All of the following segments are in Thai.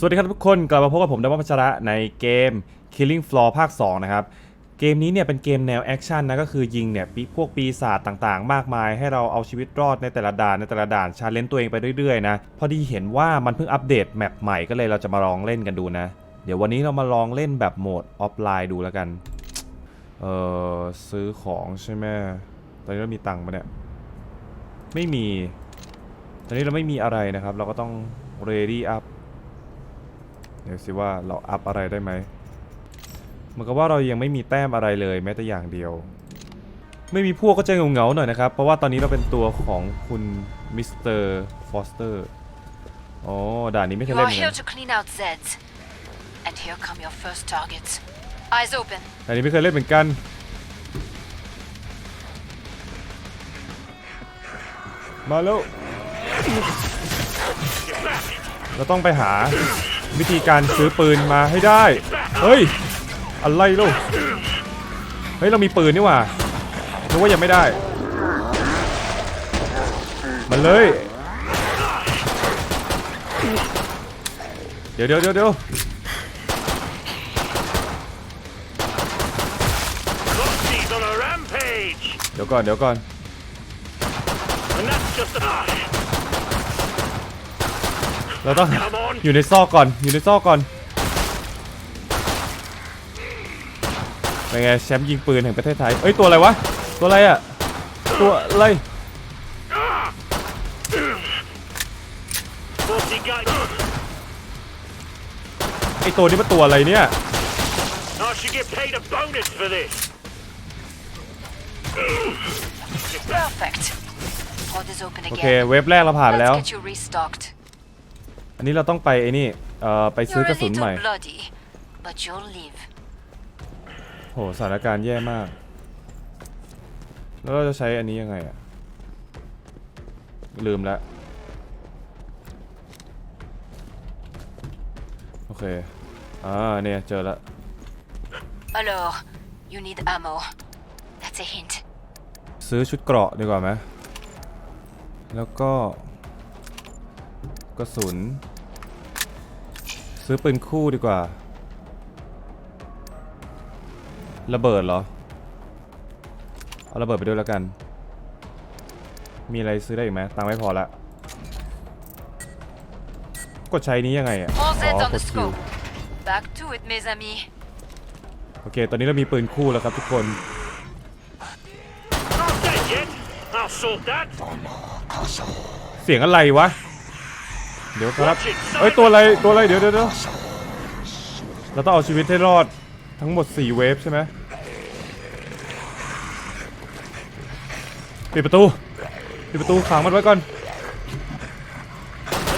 สวัสดีครับทุกคนกลับมาพบกับผมดาวพัชระในเกม Killing Floor ภาค 2 นะครับ เกมนี้เนี่ยเป็นเกมแนวแอคชั่นนะก็คือยิงเนี่ยปีพวกปีศาจต่างๆ มากมาย ให้เราเอาชีวิตรอดในแต่ละด่านในแต่ละด่านชาเลนจ์ตัวเองไปเรื่อยๆนะ พอดีเห็นว่ามันเพิ่งอัปเดตแมปใหม่ก็เลยเราจะมาลองเล่นกันดูนะ เดี๋ยววันนี้เรามาลองเล่นแบบโหมดออฟไลน์ดูแล้วกันเออซื้อของใช่ไหมตอนนี้เรามีตังค์ปะเนี่ยไม่มี ตอนนี้เราไม่มีอะไรนะครับ เราก็ต้อง ready up ดี๋ยวสิว่าเราอัพอะไรได้ไหมเหมือนกับว่าเรายังไม่มีแต้มอะไรเลยแม้แต่อย่างเดียว ไม่มีพวกก็จะเหงาๆหน่อยนะครับ เพราะว่าตอนนี้เราเป็นตัวของคุณมิสเตอร์ฟอสเตอร์อ๋อด่านนี้ไม่เค You ยเล่น are เหมือนกั here น to clean out Zeds. And here come your first targets. Eyes open. ด่านนี้ไม่เคยเล่นเหมือนกันมาแล้วเราต้องไปหา วิธีการซื้อปืนมาให้ได้ เฮ้ย อะไรลูก เฮ้ย เรามีปืนนี่หว่านึกว่ายังไม่ได้ มันเลย เดี๋ยวเดี๋ยวเดี๋ยวเดี๋ยว Foxy's on a rampage! เดี๋ยวก่อนเดี๋ยวก่อน And that's just the... เราต้อง Come on! อยู่ในซอกก่อนอยู่ในซอกก่อนเป็นไงแชมป์ยิงปืนแห่งประเทศไทยเอ้ยตัวอะไรวะตัวอะไรอะตัวอะไร Foxy guy... ไอตัวนี้มันตัวอะไรเนี่ย I should get paid a bonus for this! Perfect. Pod is open โอเค again. เว็บแรกเราผ่านไปแล้ว Let's get you restocked. อันนี้เราต้องไปไอ้นี่เอ่อไปซื้อ You're ก a ระสุนใหม่ little bloody, but you'll live. โหสถานการณ์แย่มาก แล้วเราจะใช้อันนี้ยังไงอะลืมแล้วโอเคอ่าเนี่ยเจอแล้ว Alors, you need ammo. That's a hint. ซื้อชุดเกราะดีกว่าไหมแล้วก็ กระสุน ซื้อปืนคู่ดีกว่า ระเบิดเหรอ เอาระเบิดไปด้วยแล้วกัน มีอะไรซื้อได้อีกไหมตังค์ไม่พอละ กดใช้นี้ยังไงอะ All อ๋ Zeds อ on ก the ดคิว scope. Back to it, mes amis. โอเค ตอนนี้เรามีปืนคู่แล้วครับทุกคน Not dead yet! I'll sort that! เสียงอะไรวะ เดี๋ยวครับ เอ้ยตัวอะไรตัวอะไรเดี๋ยวเดี๋ยวเราต้องเอาชีวิตให้รอดทั้งหมด 4 เวฟใช่ไหมปิดประตูปิดประตูขังมันไว้ก่อน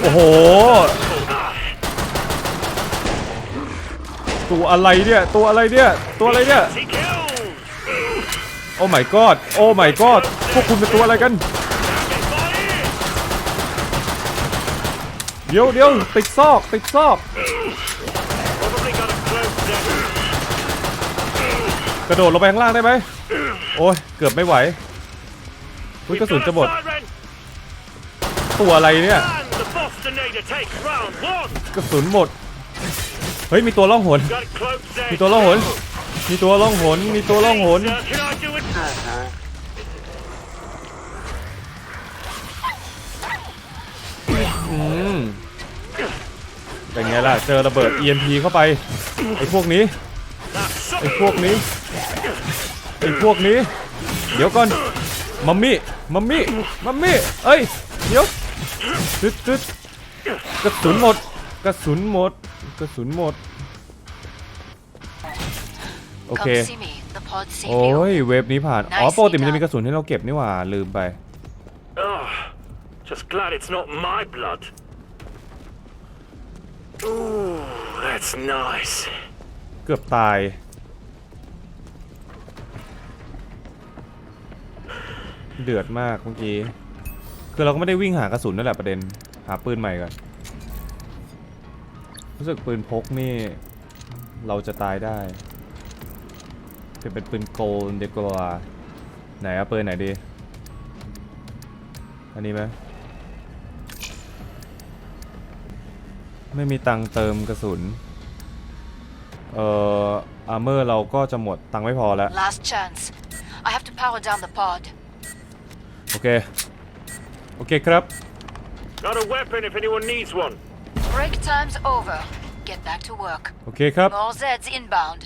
โอ้โห ตัวอะไรเนี่ย ตัวอะไรเนี่ย ตัวอะไรเนี่ย โอ้ my god โอ้ my god พวกคุณเป็นตัวอะไรกัน Get by here! เดี๋ยวเดี๋ยวติดซอกติดซอกกระโดดลงไปข้างล่างได้ไหมโอ้ยเกือบไม่ไหวอุ้ยกระสุนจะหมดตัวอะไรเนี่ยกระสุนหมดเฮ้ยมีตัวล่องหนมีตัวล่องหนมีตัวล่องหนมีตัวล่องหน เป็นไงล่ะ เจอระเบิด EMP เข้าไป ไอ้พวกนี้ ไอ้พวกนี้ ไอ้พวกนี้ เดี๋ยวก่อน มัมมี่ มัมมี่ มัมมี่ เอ้ย เดี๋ยวตึ๊ดตึ๊ดกระสุนหมด กระสุนหมด กระสุนหมด โอเค Come see me. The pod saved โอ้ you. ย เวฟนี้ผ่าน อ๋อ Nicely ปกติมันจะมีกระสุนให้เราเก็บนี่หว่า ลืมไป Oh, just glad it's not my blood. Ooh, that's nice. เกือบตาย เดือดมากเมื่อกี้ คือเราก็ไม่ได้วิ่งหากระสุนนั่นแหละประเด็น หาปืนใหม่ก่อน รู้สึกปืนพกนี่ เราจะตายได้เปลี่ยนเป็นปืนโกลเดกว่าไหนอะปืนไหนดี อันนี้ไหม ไม่มีตังค์เติมกระสุน เอ่ออาร์เมอร์เราก็จะหมดตังค์ไม่พอแล้ว Last chance. I have to power down the pod. โอเค โอเคครับ Got a weapon if anyone needs one. Break time's over. Get back to work. โอเคครับ More Zeds inbound.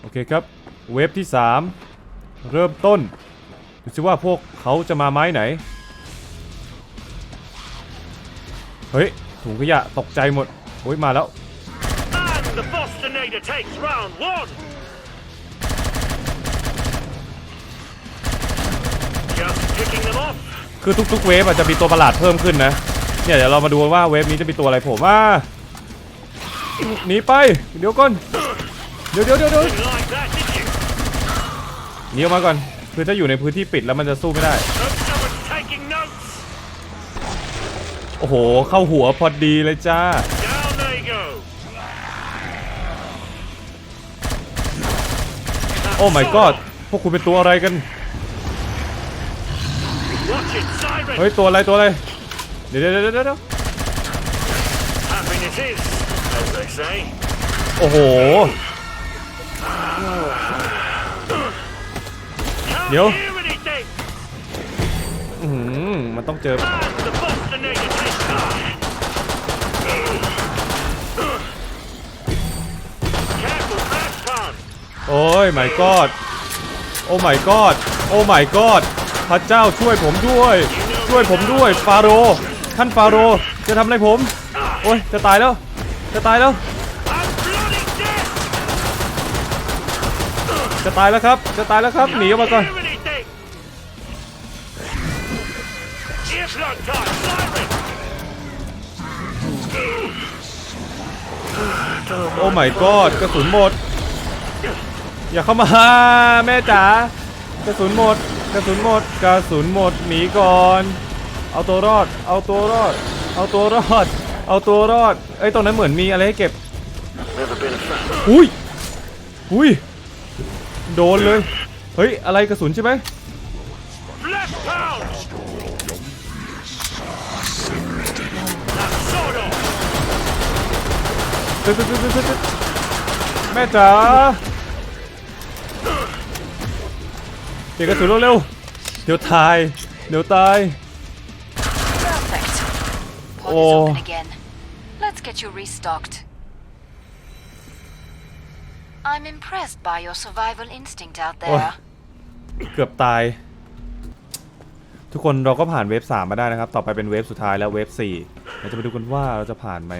โอเคครับ เวฟที่ 3 เริ่มต้นดูสิว่าพวกเขาจะมาไม้ไหน เฮ้ยถุงขยะตกใจหมดโอ้ยมาแล้ว And the Bostonator takes round one. Just picking them off. คือทุกๆเวฟอาจจะมีตัวประหลาดเพิ่มขึ้นนะเนี่ยเดี๋ยวเรามาดูว่าเวฟนี้จะมีตัวอะไรโผมว่าหนีไปเดี๋ยวก่อนเดี๋ยวเดี๋ยวเดี๋ยวเดี๋ยว Didn't like that, did you? หนีออกมาก่อนคือถ้าอยู่ในพื้นที่ปิดแล้วมันจะสู้ไม่ได้ อ้โห เข้าหัวพอดีเลยจ้า Down they go. โอ้ my god พวกคุณเป็นตัวอะไรกัน Watch it, siren. เฮ้ย ตัวอะไรตัวอะไร เดี๋ยวเดี๋ยวเดี๋ยวเดี๋ยว Happiness is, as they say. โอ้โห Can't Yo. hear anything. อื้อหือมันต้องเจอ And the โอ้ย my god โอ้ my god โอ้ my god พระเจ้าช่วยผมด้วย ช่วยผมด้วยฟาโรท่านฟาโรจะทำอะไรผม โอ้ย จะตายแล้ว จะตายแล้ว จะตายแล้วครับ จะตายแล้วครับ หนีออกมาก่อน โอ้ my god กระสุนหมด อย่าเข้ามาแม่จ๋ากระสุนหมดกระสุนหมดกระสุนหมดหนีก่อน เอาตัวรอด เอาตัวรอด เอาตัวรอด เอาตัวรอดเอ้ตรงนั้นเหมือนมีอะไรให้เก็บอุ้ยอุ้ยโดนเลยเฮ้ยอะไรกระสุนใช่ไหมตึ๊ดตึ๊ดตึ๊ดตึ๊ดแม่จ๋า เปลี่ยนกระสุนเร็วๆเดี๋ยวตาย เดี๋ยวตาย Perfect. Pod Oh. is open again. Let's get you restocked. I'm impressed by your survival instinct out there. เกือบตาย ทุกคนเราก็ผ่านเวฟ3มาได้นะครับ ต่อไปเป็นเวฟสุดท้ายแล้วเวฟ4เราจะไปดูกันว่าเราจะผ่านไหม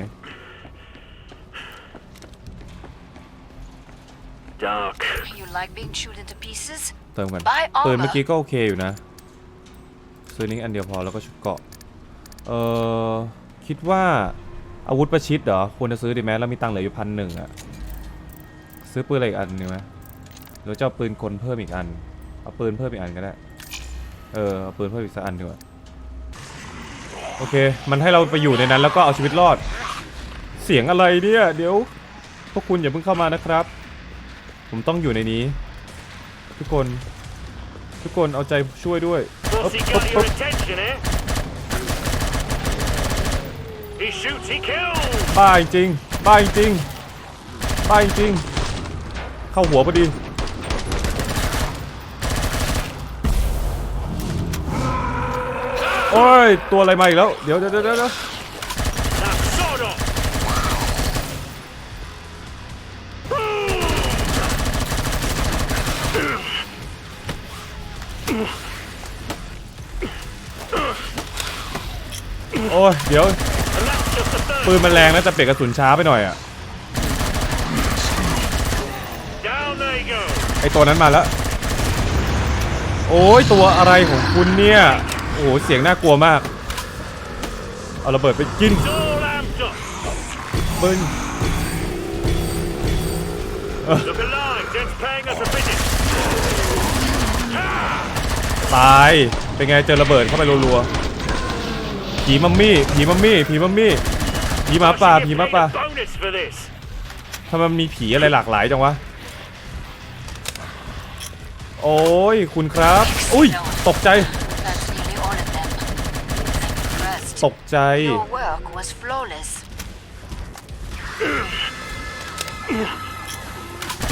Dark. You like being chewed into pieces? เติมกัน Buy armor ปืนเมื่อกี้ก็โอเคอยู่นะ ซื้อนี้อันเดียวพอแล้วก็ชุดเกราะ เออคิดว่าอาวุธประชิดเหรอ ควรจะซื้อดีไหมแล้วมีตังค์เหลืออยู่พันหนึ่งอะซื้อปืนอะไรอีกอันหนึงไหมหรือจะเอาปืนกลเพิ่มอีกอัน เอาปืนเพิ่มอีกอันก็ได้ เออเอาปืนเพิ่มอีกสักอันดีกว่า โอเค มันให้เราไปอยู่ในนั้นแล้วก็เอาชีวิตรอด เสียงอะไรเนี่ย เดี๋ยว พวกคุณอย่าเพิ่งเข้ามานะครับ ผมต้องอยู่ในนี้ ทุกคน ทุกคนเอาใจช่วยด้วย What's he got your attention, eh? He shoots, he kills. บ้าจริงบ้าจริงบ้าจริงเข้าหัวพอดี โอ้ย ตัวอะไรมาอีกแล้ว เดี๋ยวเดี๋ยวเดี๋ยวเดี๋ยว โอ้ยเดี๋ยวปืนมันแรงนะแต่เปลี่ยนกระสุนช้าไปหน่อยอะไอตัวนั้นมาแล้ว โอ้ยตัวอะไรของคุณเนี่ย โอ้โหเสียงน่ากลัวมาก เอาระเบิดไปกิน It's all amped up. ปืน ตาย เป็นไงเจอระเบิดเข้าไปรัวๆ ผีมัมมี่ ผีมัมมี่ ผีมัมมี่ ผีหมาป่า ผีหมาป่า bonus for this. ทำไมมันมีผีอะไรหลากหลายจังวะ โอ้ย คุณครับ อุ้ย ตกใจ That's nearly all of them. Rest. ตกใจ Your work was flawless.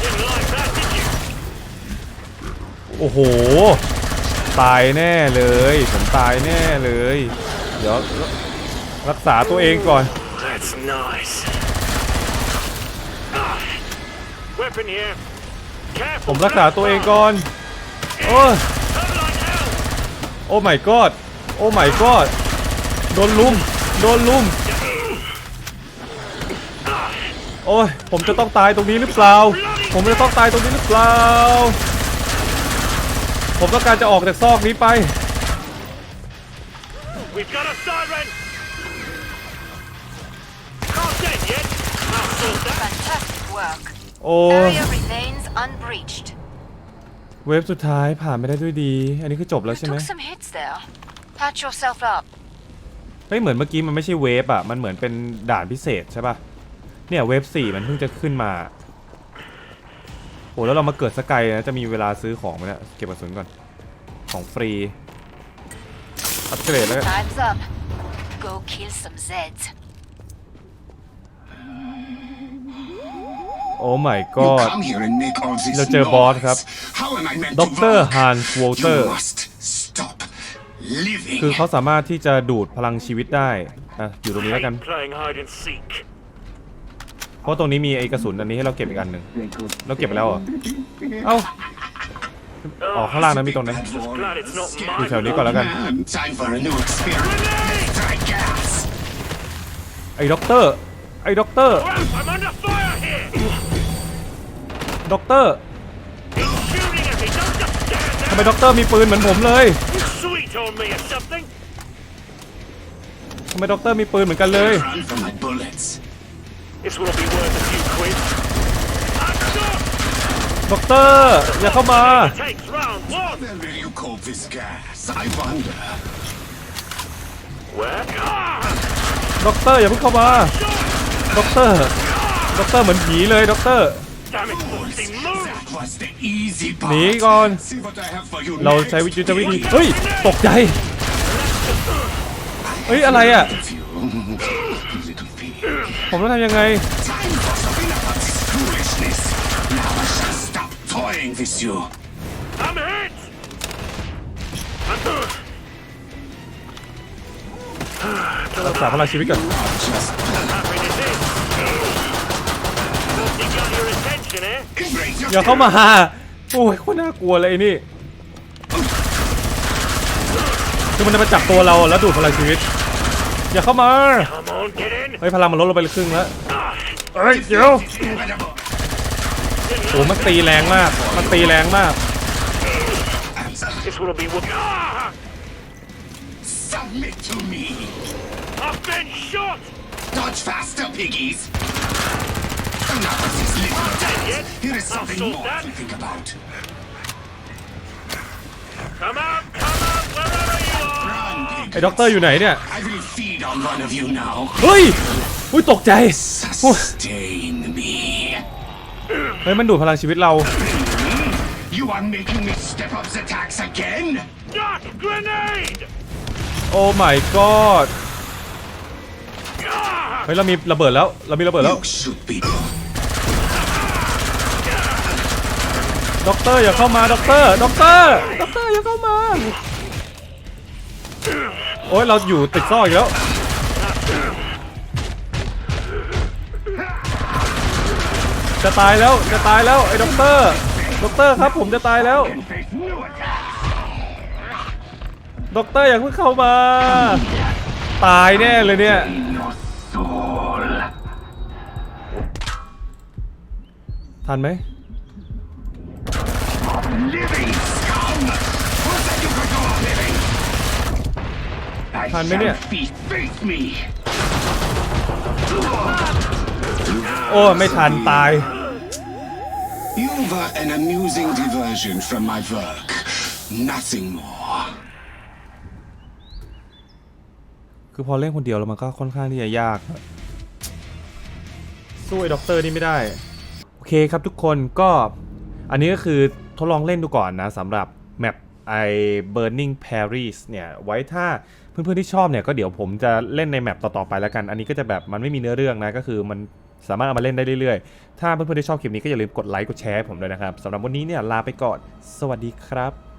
Didn't like that, did you? โอ้โห ตายแน่เลย ผมตายแน่เลย เดี๋ยวรักษาตัวเองก่อน That's nice. Ah, weapon here. ผม Careful. รักษาตัวเองก่อน โอ้ย Hurt like hell. โอ้ my god โอ้ my god โดนลุม โดนลุม โอ้ย ผมจะต้องตายตรงนี้หรือเปล่า ผมจะต้องตายตรงนี้หรือเปล่า ผมต้องการจะออกจากซอกนี้ไป We've got a siren. Not dead yet. I'll sort that. Fantastic work. โอ้ย Area remains unbreached. เวฟสุดท้ายผ่านไม่ได้ด้วยดี อันนี้คือจบแล้ว You ใช่ไหม took some hits there. Patch yourself up. เฮ้ยเหมือนเมื่อกี้มันไม่ใช่เวฟอะ มันเหมือนเป็นด่านพิเศษใช่ป่ะ เนี่ยเวฟสี่มันเพิ่งจะขึ้นมา โหแล้วเรามาเกิดสกายนะจะมีเวลาซื้อของไหมเนี่ยเก็บกระสุนก่อนของฟรีอัปเกรดแล้วกัน Time's up. Go kill some Zeds. โอ้ my You god come here and make all this เราเจอบอสครับ noise. How am I meant ด to ร work? ฮันส์วอลเตอ You ร์ must stop living. คือเขาสามารถที่จะดูดพลังชีวิตได้อะอยู่ตรงนี้แล้วกัน Hate playing hide and seek. เพราะตรงนี้มีไอ้กระสุนอันนี้ให้เราเก็บอีกอันหนึ่งเราเก็บไปแล้วเหรอเอ้าอ๋อข้างล่างนั้นมีตรงนั้น Just glad it's not อยู่ mine. แถวนี้ก่อนแล้วกัน Man, time for a new experiment. Let's try gas. ไอ้ด็อกเตอร์ไอ้ด็อกเตอร์ Oh, I'm under fire here. ด็อกเตอร์ He's shooting at me. Don't just stand ทำไม there. ด็อกเตอร์มีปืนเหมือนผมเลย Sweet on me or something. ทำไมด็อกเตอร์มีปืนเหมือนกันเลย This will be worth a few quid. I'm shot. ด็อกเตอร์อย่าเข้ามา Takes round one. Where will you cope this gas? I wonder. Where? Ah! ด็อกเตอร์อย่าเพิ่งเข้ามา ด็อกเตอร์ ด็อกเตอร์เหมือนผีเลย ด็อกเตอร์ Damn it, Foxy, move! That was the easy part. หนีก่อน See what I have for you เรา next. ใช้วิจิตรวิธีเฮ้ย ตกใจ เฮ้ย อะไรอะ You little pig. ผมต้องทำยังไง Time for something about this foolishness. Now I shall stop toying with you. I'm hit! I'm รักษาพลังชีวิตก่อน Just happiness is. You got your attention, eh? embrace your อย่าเข้ามา โอ้ยโคตรน่ากลัวเลยไอ้นี่ คือมันจะมาจับตัวเราแล้วดูดพลังชีวิต อย่าเข้ามา Come on, get in. เฮ้ยพลังมันลดลงไปครึ่งแล้วเฮ้ยเดี๋ยว incredible. โอ้มันตีแรงมาก มันตีแรงมาก This will be what. Ah! Submit to me. I've been shot! Dodge faster, piggies. Enough of this little dead yet. Here is something I'll sort more that. to think about. Come out, come out, wherever you are! Run, pig. ไอ้ด็อกเตอร์อยู่ไหนเนี่ย I will feed on one of you now. เฮ้ย อุ้ยตกใจโอ้ย Sustain me. เฮ้ย มันดูดพลังชีวิตเรา You are making me step up the tax again? Duck grenade! โอ้ my god Ah! เฮ้ยเรามีระเบิดแล้ว เรามีระเบิดแล้ว You should be. ด็อกเตอร์อย่าเข้ามา ด็อกเตอร์ ด็อกเตอร์ ด็อกเตอร์อย่าเข้ามา โอ้ยเราอยู่ติดซอกอีกแล้ว จะตายแล้วจะตายแล้วไอ้ด็อกเตอร์ด็อกเตอร์ครับผมจะตายแล้วด็อกเตอร์อย่าเพิ่งเข้ามา ตายแน่เลยเนี่ยทันไหม Living scum! Who said you could go on living? I ทันไหมเนี่ย shall feast. Face me. โอ้ ไม่ทันตาย You were an amusing diversion from my work. Nothing more. คือพอเล่นคนเดียวแล้วมันก็ค่อนข้างที่จะยากอะสู้ไอ้ด็อกเตอร์นี่ไม่ได้ โอเคครับทุกคนก็อันนี้ก็คือทดลองเล่นดูก่อนนะสำหรับแมปไอ Burning Paris เนี่ย ไว้ถ้า เพื่อนๆที่ชอบเนี่ยก็เดี๋ยวผมจะเล่นในแมปต่อๆไปแล้วกัน อันนี้ก็จะแบบมันไม่มีเนื้อเรื่องนะ ก็คือมันสามารถเอามาเล่นได้เรื่อยๆ ถ้าเพื่อนๆที่ชอบคลิปนี้ก็อย่าลืมกดไลค์กดแชร์ให้ผมด้วยนะครับสำหรับวันนี้เนี่ยลาไปก่อน สวัสดีครับ